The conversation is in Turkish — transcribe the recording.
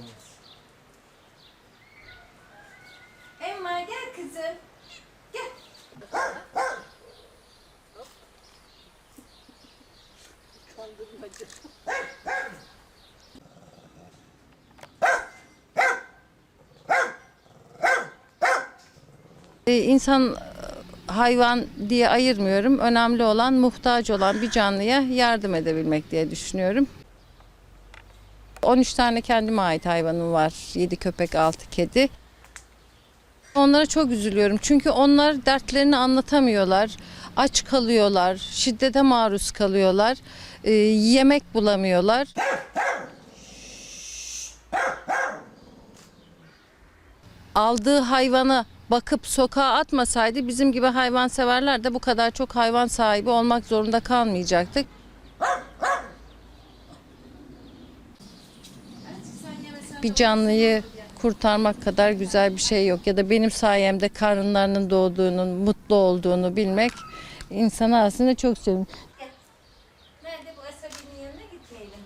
Evet. Emma gel kızım. Gel. Ee, insan e, hayvan diye ayırmıyorum. Önemli olan muhtaç olan bir canlıya yardım edebilmek diye düşünüyorum. 13 tane kendime ait hayvanım var. 7 köpek, 6 kedi. Onlara çok üzülüyorum. Çünkü onlar dertlerini anlatamıyorlar. Aç kalıyorlar, şiddete maruz kalıyorlar. Ee, yemek bulamıyorlar. aldığı hayvana bakıp sokağa atmasaydı bizim gibi hayvanseverler de bu kadar çok hayvan sahibi olmak zorunda kalmayacaktık. bir canlıyı kurtarmak kadar güzel bir şey yok. Ya da benim sayemde karınlarının doğduğunun, mutlu olduğunu bilmek insana aslında çok sevindim. Nerede bu Asabi'nin yanına gitmeyelim.